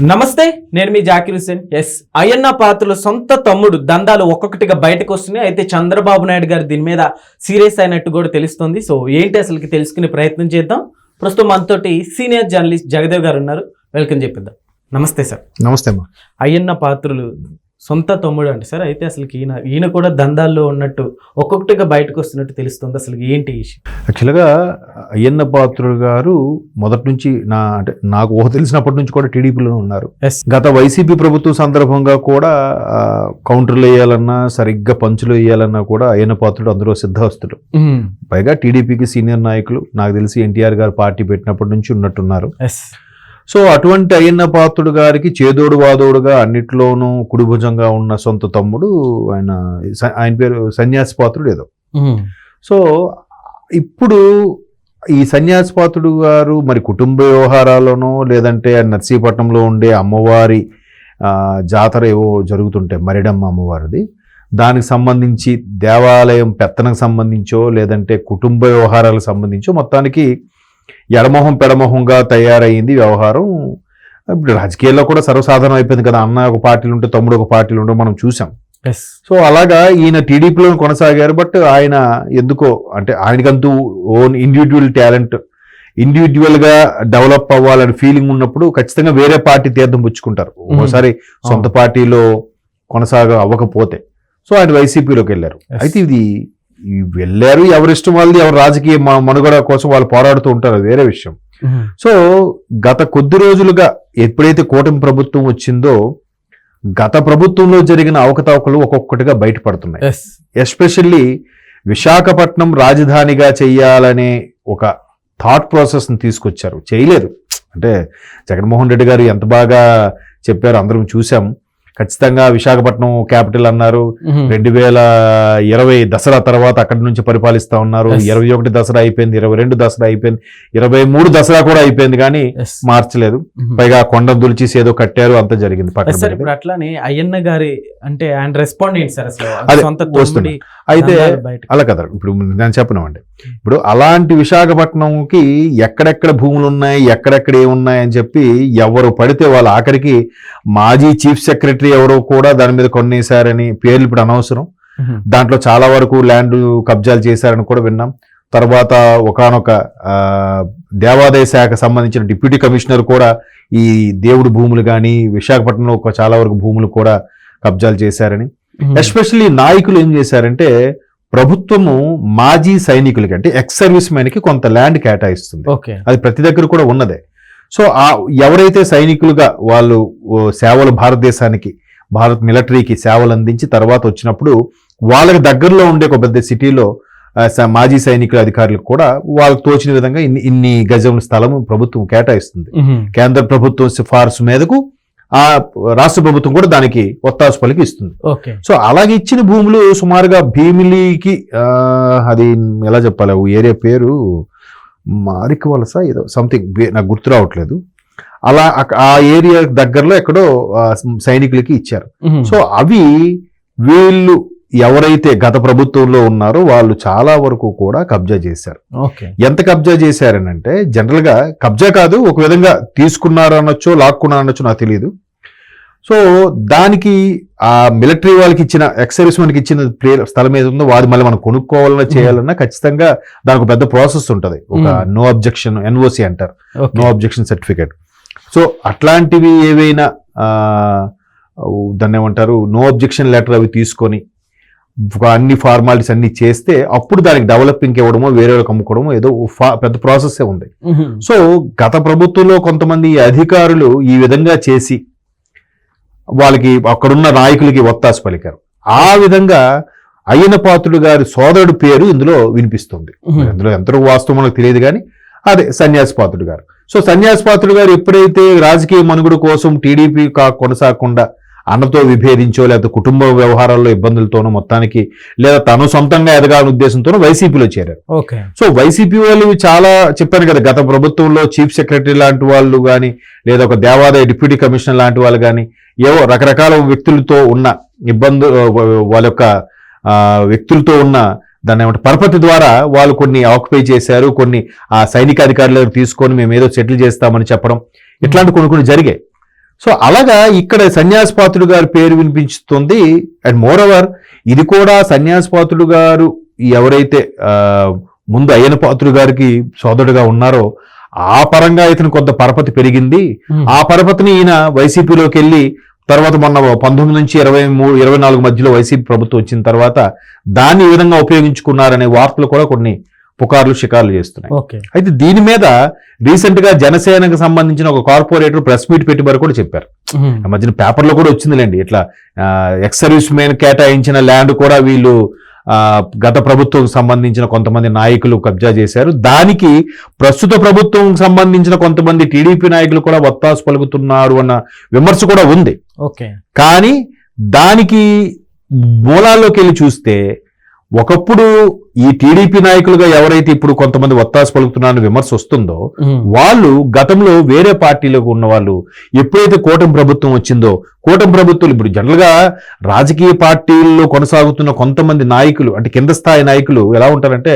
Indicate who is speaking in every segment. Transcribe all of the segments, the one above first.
Speaker 1: నమస్తే నేను మీ జాకిర్ హుసేన్ ఎస్ అయ్యన్న పాత్రలు సొంత తమ్ముడు దందాలు ఒక్కొక్కటిగా బయటకు వస్తున్నాయి. అయితే చంద్రబాబు నాయుడు గారు దీని మీద సీరియస్ అయినట్టు కూడా తెలుస్తుంది. సో ఏంటి అసలుకి తెలుసుకునే ప్రయత్నం చేద్దాం. ప్రస్తుతం మనతోటి సీనియర్ జర్నలిస్ట్ జగదేవ్ గారు ఉన్నారు. వెల్కమ్ చెప్పిద్దాం. నమస్తే సార్
Speaker 2: నమస్తే అమ్మా.
Speaker 1: అయ్యన్న పాత్రలు సొంత తమ్ముడు అంటే సార్ అయితే అసలుకి ఈయన ఈయన కూడా దందాల్లో ఉన్నట్టు ఒక్కొక్కటిగా బయటకు వస్తున్నట్టు తెలుస్తుంది అసలు ఏంటి
Speaker 2: యాక్చువల్గా అయ్యన్న పాత్రుడు గారు మొదటి నుంచి నా అంటే నాకు ఊహ తెలిసినప్పటి నుంచి కూడా టీడీపీలో ఉన్నారు. గత వైసీపీ ప్రభుత్వం సందర్భంగా కూడా కౌంటర్లు వేయాలన్నా సరిగ్గా పంచులు వేయాలన్నా కూడా అయ్యన్న పాత్రుడు అందులో సిద్ధహస్తుడు. పైగా టీడీపీకి సీనియర్ నాయకులు నాకు తెలిసి ఎన్టీఆర్ గారు పార్టీ పెట్టినప్పటి నుంచి ఉన్నట్టున్నారు. సో అటువంటి అయ్యన్న పాత్రుడు గారికి చేదోడు వాదోడుగా అన్నిట్లోనూ కుడిభుజంగా ఉన్న సొంత తమ్ముడు ఆయన ఆయన పేరు సన్యాసి పాత్రుడు ఏదో. సో ఇప్పుడు ఈ సన్యాసిపాతుడు గారు మరి కుటుంబ వ్యవహారాలను లేదంటే నర్సీపట్నంలో ఉండే అమ్మవారి జాతర ఏవో జరుగుతుంటాయి మరిడమ్మ అమ్మవారిది దానికి సంబంధించి దేవాలయం పెత్తనకు సంబంధించో లేదంటే కుటుంబ వ్యవహారాలకు సంబంధించో మొత్తానికి ఎడమొహం పెడమొహంగా తయారైంది వ్యవహారం. ఇప్పుడు రాజకీయాల్లో కూడా సర్వసాధారణం అయిపోయింది కదా. అన్న ఒక పార్టీలు ఉంటే తమ్ముడు ఒక పార్టీలు ఉంటే మనం చూసాం. సో అలాగా ఈయన టీడీపీలో కొనసాగారు. బట్ ఆయన ఎందుకో అంటే ఆయనకంతూ ఓన్ ఇండివిజువల్ టాలెంట్ ఇండివిజువల్గా డెవలప్ అవ్వాలని ఫీలింగ్ ఉన్నప్పుడు ఖచ్చితంగా వేరే పార్టీ తీర్థం పుచ్చుకుంటారు. ఒకసారి సొంత పార్టీలో కొనసాగ అవ్వకపోతే. సో ఆయన వైసీపీలోకి వెళ్ళారు. అయితే ఇది వెళ్ళారు ఎవరిష్టం వాళ్ళది ఎవరు రాజకీయ మనుగడ కోసం వాళ్ళు పోరాడుతూ ఉంటారు అది వేరే విషయం. సో గత కొద్ది రోజులుగా ఎప్పుడైతే కూటమి ప్రభుత్వం వచ్చిందో గత ప్రభుత్వంలో జరిగిన అవకతవకలు ఒక్కొక్కటిగా బయటపడుతున్నాయి.
Speaker 1: ఎస్
Speaker 2: ఎస్పెషల్లీ విశాఖపట్నం రాజధానిగా చెయ్యాలనే ఒక థాట్ ప్రాసెస్ని తీసుకొచ్చారు. చేయలేదు. అంటే జగన్మోహన్ రెడ్డి గారు ఎంత బాగా చెప్పారు అందరం చూసాం. ఖచ్చితంగా విశాఖపట్నం క్యాపిటల్ అన్నారు. రెండు వేల ఇరవై దసరా తర్వాత అక్కడి నుంచి పరిపాలిస్తా ఉన్నారు. ఇరవై ఒకటి దసరా అయిపోయింది ఇరవై రెండు దసరా అయిపోయింది ఇరవై మూడు దసరా కూడా అయిపోయింది కానీ మార్చలేదు పైగా కొండ దులిచేసి ఏదో కట్టారు అంత జరిగింది
Speaker 1: అట్లానే అయ్యన్న గారి అంటే ఆయన రెస్పాండ్ సార్ అసలు
Speaker 2: అయితే. అలా కదా ఇప్పుడు నేను చెప్పినామండి ఇప్పుడు అలాంటి విశాఖపట్నంకి ఎక్కడెక్కడ భూములు ఉన్నాయి ఎక్కడెక్కడ ఏమున్నాయి అని చెప్పి ఎవరు పడితే వాళ్ళు ఆఖరికి మాజీ చీఫ్ సెక్రటరీ ఎవరో కూడా దాని మీద కొన్నేశారని పేర్లు ఇప్పుడు అనవసరం. దాంట్లో చాలా వరకు ల్యాండ్ కబ్జాలు చేశారని కూడా విన్నాం తర్వాత ఒకనొక దేవాదాయ శాఖ సంబంధించిన డిప్యూటీ కమిషనర్ కూడా ఈ దేవుడి భూములు కానీ విశాఖపట్నంలో చాలా వరకు భూములు కూడా కబ్జాలు చేశారని. ఎస్పెషల్లీ నాయకులు ఏం చేశారంటే ప్రభుత్వము మాజీ సైనికులకి అంటే ఎక్స్ సర్వీస్కి కొంత ల్యాండ్ కేటాయిస్తుంది.
Speaker 1: ఓకే
Speaker 2: అది ప్రతి దగ్గర కూడా ఉన్నదే. సో ఆ ఎవరైతే సైనికులుగా వాళ్ళు సేవలు భారతదేశానికి భారత్ మిలిటరీకి సేవలు అందించి తర్వాత వచ్చినప్పుడు వాళ్ళకి దగ్గరలో ఉండే ఒక పెద్ద సిటీలో మాజీ సైనికుల అధికారులకు కూడా వాళ్ళకి తోచిన విధంగా ఇన్ని ఇన్ని గజముల స్థలం ప్రభుత్వం కేటాయిస్తుంది.
Speaker 1: మ్మ్.
Speaker 2: కేంద్ర ప్రభుత్వం సిఫార్సు మీదకు ఆ రాష్ట్ర ప్రభుత్వం కూడా దానికి ఒత్తాసు పలికి ఇస్తుంది. సో అలాగే ఇచ్చిన భూములు సుమారుగా భీమిలికి ఆ, అది ఎలా చెప్పాలి ఏరియా పేరు మారిక వలస ఏదో సంథింగ్ నాకు గుర్తు రావట్లేదు. అలా ఆ ఏరియా దగ్గరలో ఎక్కడో సైనికులకి ఇచ్చారు. సో అవి వీళ్ళు ఎవరైతే గత ప్రభుత్వంలో ఉన్నారో వాళ్ళు చాలా వరకు కూడా కబ్జా చేశారు.
Speaker 1: ఓకే.
Speaker 2: ఎంత కబ్జా చేశారనంటే జనరల్గా కబ్జా కాదు ఒక విధంగా తీసుకున్నారు అనొచ్చో లాక్కున్నారు అనొచ్చో నాకు తెలియదు సో దానికి ఆ మిలిటరీ వాళ్ళకి ఇచ్చిన ఎక్సర్వీస్ మనకి ఇచ్చిన ప్లే- స్థలం ఏది ఉందో వాది మళ్ళీ మనం కొనుక్కోవాలన్నా చేయాలన్నా ఖచ్చితంగా దానికి ఒక పెద్ద ప్రాసెస్ ఉంటుంది. ఒక. నో అబ్జెక్షన్ ఎన్ఓసి అంటారు. No objection certificate. సో అట్లాంటివి ఏవైనా దాన్ని ఏమంటారు నో అబ్జెక్షన్ లెటర్ అవి తీసుకొని అన్ని ఫార్మాలిటీస్ అన్ని చేస్తే అప్పుడు దానికి డెవలపింగ్ ఇవ్వడమో వేరే వాళ్ళకి అమ్ముకోవడమో ఏదో పెద్ద ప్రాసెస్ ఉంది. సో గత ప్రభుత్వంలో కొంతమంది అధికారులు ఈ విధంగా చేసి వాళ్ళకి అక్కడున్న నాయకులకి ఒత్తాసు పలికారు ఆ విధంగా అయ్యన పాత్రుడు గారి సోదరుడు పేరు ఇందులో వినిపిస్తుంది. ఇందులో ఎంత వాస్తవం మనకు తెలియదు కానీ అదే సన్యాసి పాత్రుడు గారు సో సన్యాసి పాత్రుడు గారు ఎప్పుడైతే రాజకీయ మనుగడ కోసం టీడీపీ కా కొనసాగకుండా అన్నతో విభేదించో లేదా కుటుంబ వ్యవహారాల్లో ఇబ్బందులతోనో మొత్తానికి లేదా తను సొంతంగా ఎదగాలనే ఉద్దేశంతోనో వైసీపీలో చేరారు.
Speaker 1: ఓకే.
Speaker 2: సో వైసీపీ వాళ్ళు చాలా చెప్పాను కదా గత ప్రభుత్వంలో చీఫ్ సెక్రటరీ లాంటి వాళ్ళు కానీ లేదా ఒక దేవాదాయ డిప్యూటీ కమిషనర్ లాంటి వాళ్ళు కానీ ఏవో రకరకాల వ్యక్తులతో ఉన్న ఇబ్బందు వాళ్ళ యొక్క వ్యక్తులతో ఉన్న దాన్ని ఏమంటే పరపతి ద్వారా వాళ్ళు కొన్ని ఆక్యుపై చేశారు కొన్ని ఆ సైనిక అధికారులను తీసుకొని మేము ఏదో సెటిల్ చేస్తామని చెప్పడం ఇట్లాంటి కొన్ని కొన్ని జరిగాయి. సో అలాగా ఇక్కడ సన్యాసపాత్రుడు గారి పేరు వినిపించుతుంది. అండ్ మోర్ ఓవర్ ఇది కూడా సన్యాసపాత్రుడు గారు ఎవరైతే ముందు అయ్యన పాత్రుడు గారికి సోదరుడుగా ఉన్నారో ఆ పరంగా ఇతను కొంత పరపతి పెరిగింది. ఆ పరపతిని ఈయన వైసీపీలోకి వెళ్ళి తర్వాత మొన్న పంతొమ్మిది నుంచి ఇరవై మూడు ఇరవై నాలుగు మధ్యలో వైసీపీ ప్రభుత్వం వచ్చిన తర్వాత దాన్ని ఈ విధంగా ఉపయోగించుకున్నారనే వార్తలు కూడా కొన్ని పుకార్లు షికార్లు చేస్తున్నాయి.
Speaker 1: ఓకే.
Speaker 2: అయితే దీని మీద రీసెంట్గా జనసేనకు సంబంధించిన ఒక కార్పొరేటర్ ప్రెస్ మీట్ పెట్టి మరి కూడా చెప్పారు. మధ్యన పేపర్లో కూడా వచ్చిందిలేండి. ఇట్లా ఎక్స్ సర్వీస్ మెన్ కేటాయించిన ల్యాండ్ కూడా వీళ్ళు గత ప్రభుత్వం సంబంధించిన కొంతమంది నాయకులు కబ్జా చేశారు. దానికి ప్రస్తుత ప్రభుత్వం సంబంధించిన కొంతమంది టీడీపీ నాయకులు కూడా వత్తాసు పలుకుతున్నారు అన్న విమర్శ కూడా ఉంది.
Speaker 1: ఓకే.
Speaker 2: కానీ దానికి మూలాల్లోకి వెళ్ళి చూస్తే ఒకప్పుడు ఈ టీడీపీ నాయకులుగా ఎవరైతే ఇప్పుడు కొంతమంది వత్తాసు పలుకుతున్నారని విమర్శ వస్తుందో వాళ్ళు గతంలో వేరే పార్టీలకు ఉన్న వాళ్ళు ఎప్పుడైతే కూటమి ప్రభుత్వం వచ్చిందో కూటమి ప్రభుత్వం ఇప్పుడు జనరల్గా రాజకీయ పార్టీల్లో కొనసాగుతున్న కొంతమంది నాయకులు అంటే కింద స్థాయి నాయకులు ఎలా ఉంటారంటే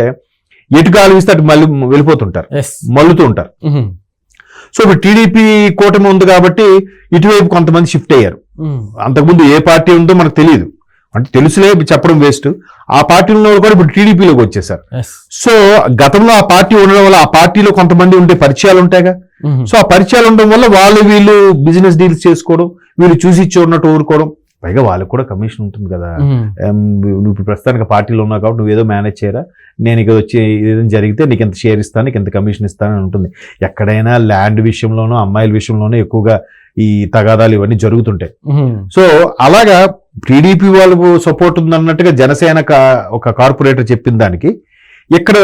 Speaker 2: ఎటు కాలువిస్తే అటు మళ్ళీ వెళ్ళిపోతుంటారు మల్లుతూ ఉంటారు. సో ఇప్పుడు టీడీపీ కూటమి ఉంది కాబట్టి ఇటువైపు కొంతమంది షిఫ్ట్ అయ్యారు. అంతకుముందు ఏ పార్టీ ఉందో మనకు తెలియదు అంటే తెలుసులే చెప్పడం వేస్ట్ ఆ పార్టీలో ఉన్న కూడా ఇప్పుడు టీడీపీలోకి వచ్చేసారు. సో గతంలో ఆ పార్టీ ఉండడం వల్ల ఆ పార్టీలో కొంతమంది ఉండే పరిచయాలు ఉంటాయిగా. సో ఆ పరిచయాలు ఉండడం వల్ల వాళ్ళు వీళ్ళు బిజినెస్ డీల్స్ చేసుకోవడం వీళ్ళు చూసి ఇచ్చి ఉన్నట్టు ఊరుకోవడం పైగా వాళ్ళకి కూడా కమిషన్ ఉంటుంది కదా. నువ్వు ఇప్పుడు ప్రస్తుతానికి పార్టీలో ఉన్నావు కాబట్టి నువ్వు ఏదో మేనేజ్ చేయరా? నేను ఇక వచ్చి ఏదైనా జరిగితే నీకు ఎంత షేర్ ఇస్తాను నీకు ఎంత కమిషన్ ఇస్తాను అని ఉంటుంది. ఎక్కడైనా ల్యాండ్ విషయంలోనూ అమ్మాయిల విషయంలోనూ ఎక్కువగా ఈ తగాదాలు ఇవన్నీ జరుగుతుంటాయి. సో అలాగా టీడీపీ వాళ్ళకు సపోర్ట్ ఉందన్నట్టుగా జనసేన ఒక కార్పొరేటర్ చెప్పిన దానికి ఇక్కడ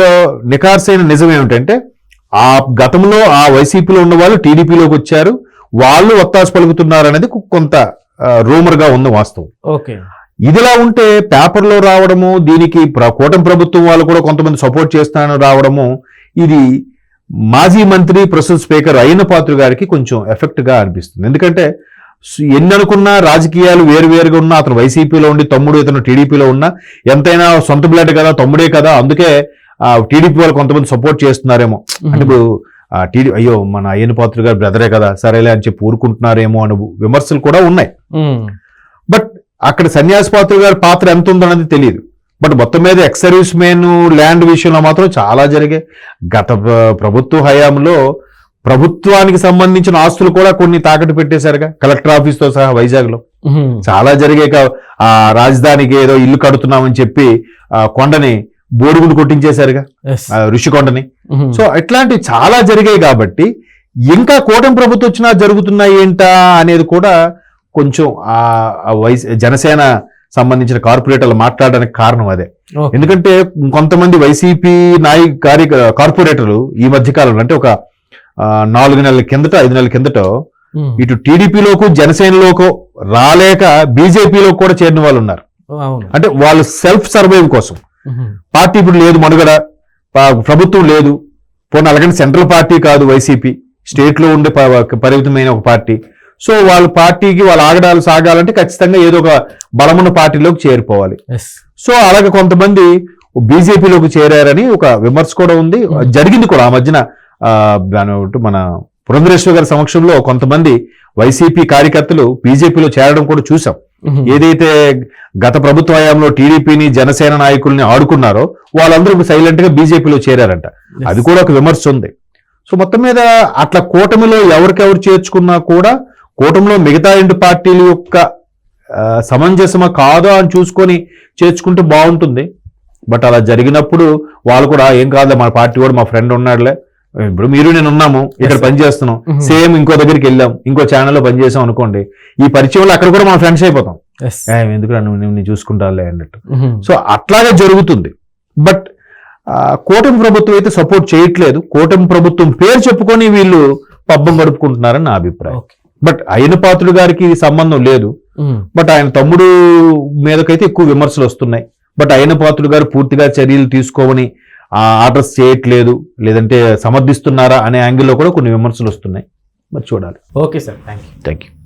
Speaker 2: నికార్సైన నిజం ఏమిటంటే ఆ గతంలో ఆ వైసీపీలో ఉన్న వాళ్ళు టీడీపీలోకి వచ్చారు వాళ్ళు ఒత్తాసు పలుకుతున్నారు అనేది కొంత రూమర్గా ఉంది వాస్తవం.
Speaker 1: ఓకే.
Speaker 2: ఇదిలా ఉంటే పేపర్లో రావడము దీనికి ప్ర- కూటమి ప్రభుత్వం వాళ్ళు కూడా కొంతమంది సపోర్ట్ చేస్తానని రావడము ఇది మాజీ మంత్రి ప్రస్తుత స్పీకర్ అయిన పాత్ర గారికి కొంచెం ఎఫెక్ట్గా అనిపిస్తుంది. ఎందుకంటే ఎన్ని అనుకున్నా రాజకీయాలు వేరువేరుగా ఉన్నా అతను వైసీపీలో ఉండి తమ్ముడు ఇతను టీడీపీలో ఉన్నా ఎంతైనా సొంత బ్లడ్ కదా తమ్ముడే కదా అందుకే టీడీపీ వాళ్ళు కొంతమంది సపోర్ట్ చేస్తున్నారేమో. అంటే ఇప్పుడు టీడీ అయ్యో మన అయ్యన పాత్ర గారు బ్రదరే కదా సరేలే అని చెప్పి ఊరుకుంటున్నారేమో అనే విమర్శలు కూడా ఉన్నాయి. బట్ అక్కడ సన్యాసి పాత్ర గారి పాత్ర ఎంత ఉందన్నది తెలియదు బట్ మొత్తం మీద ఎక్స్ సర్వీస్ మెన్ ల్యాండ్ విషయంలో మాత్రం చాలా జరిగాయి. గత ప్ర- ప్రభుత్వ హయాంలో ప్రభుత్వానికి సంబంధించిన ఆస్తులు కూడా కొన్ని తాకట్టు పెట్టేశారుగా. కలెక్టర్ ఆఫీస్తో సహా వైజాగ్లో చాలా జరిగాయి కా- ఆ రాజధానికి ఏదో ఇల్లు కడుతున్నామని చెప్పి ఆ కొండని బోడుగులు కొట్టించేశారుగా. ఋషికొండని సో ఇట్లాంటివి చాలా జరిగాయి కాబట్టి ఇంకా కూటమి ప్రభుత్వం వచ్చినా జరుగుతున్నాయి ఏంటా అనేది కూడా కొంచెం ఆ వైస్ జనసేన సంబంధించిన కార్పొరేటర్లు మాట్లాడడానికి కారణం అదే. ఎందుకంటే కొంతమంది వైసీపీ నాయ కార్య కార్పొరేటర్లు ఈ మధ్య కాలంలో అంటే ఒక నాలుగు నెలల కిందట ఐదు నెలల కిందట ఇటు టీడీపీలోకి జనసేనలోకి రాలేక బీజేపీలో కూడా చేరిన వాళ్ళు ఉన్నారు. అంటే వాళ్ళు సెల్ఫ్ సర్వైవ్ కోసం. పార్టీ ఇప్పుడు లేదు మనుగడ ప్రభుత్వం లేదు. పోనీ అలాగని సెంట్రల్ పార్టీ కాదు వైసీపీ. స్టేట్లో ఉండే పరిమితమైన ఒక పార్టీ. సో వాళ్ళ పార్టీకి వాళ్ళ ఆగడాలు సాగాలంటే ఖచ్చితంగా ఏదో ఒక బలమున్న పార్టీలోకి చేరిపోవాలి. సో అలాగే కొంతమంది బీజేపీలోకి చేరారని ఒక విమర్శ కూడా ఉంది. జరిగింది కూడా ఆ మధ్యన. దాని ఒకటి మన పురంధరేశ్వర గారి సమక్షంలో కొంతమంది వైసీపీ కార్యకర్తలు బీజేపీలో చేరడం కూడా చూసాం ఏదైతే గత ప్రభుత్వ హయాంలో టీడీపీని జనసేన నాయకుల్ని ఆడుకున్నారో వాళ్ళందరూ సైలెంట్గా బీజేపీలో చేరారంట. అది కూడా ఒక విమర్శ ఉంది. సో మొత్తం మీద అట్లా కూటమిలో ఎవరికెవరు చేర్చుకున్నా కూడా కూటమిలో మిగతా రెండు పార్టీల యొక్క సమంజసమా కాదా అని చూసుకొని చేర్చుకుంటే బాగుంటుంది. బట్ అలా జరిగినప్పుడు వాళ్ళు కూడా ఏం కాదు మన పార్టీ కూడా మా ఫ్రెండ్ ఉన్నాడులే ఇప్పుడు మీరు నేను ఉన్నాము ఇక్కడ
Speaker 1: Yes.
Speaker 2: పని చేస్తున్నాం
Speaker 1: Mhm.
Speaker 2: సేమ్ ఇంకో దగ్గరికి వెళ్ళాం ఇంకో ఛానల్లో పని చేసాం అనుకోండి ఈ పరిచయంలో అక్కడ కూడా మన ఫ్రెండ్స్ అయిపోతాం. నువ్వు నువ్వు చూసుకుంటాలే అన్నట్టు. సో అట్లాగే జరుగుతుంది. బట్ కూటమి ప్రభుత్వం అయితే సపోర్ట్ చేయట్లేదు. కూటమి ప్రభుత్వం పేరు చెప్పుకొని వీళ్ళు పబ్బం గడుపుకుంటున్నారని నా అభిప్రాయం. బట్ అయిన పాత్రుడు గారికి సంబంధం లేదు. బట్ ఆయన తమ్ముడు మీదకైతే ఎక్కువ విమర్శలు వస్తున్నాయి. బట్ అయిన పాత్రుడు గారు పూర్తిగా చర్యలు తీసుకోవని ఆర్డర్స్ చేయట్లేదు లేదంటే సమర్థిస్తున్నారా అనే యాంగిల్లో కూడా కొన్ని విమర్శలు వస్తున్నాయి. మరి చూడాలి.
Speaker 1: Okay sir thank you
Speaker 2: thank you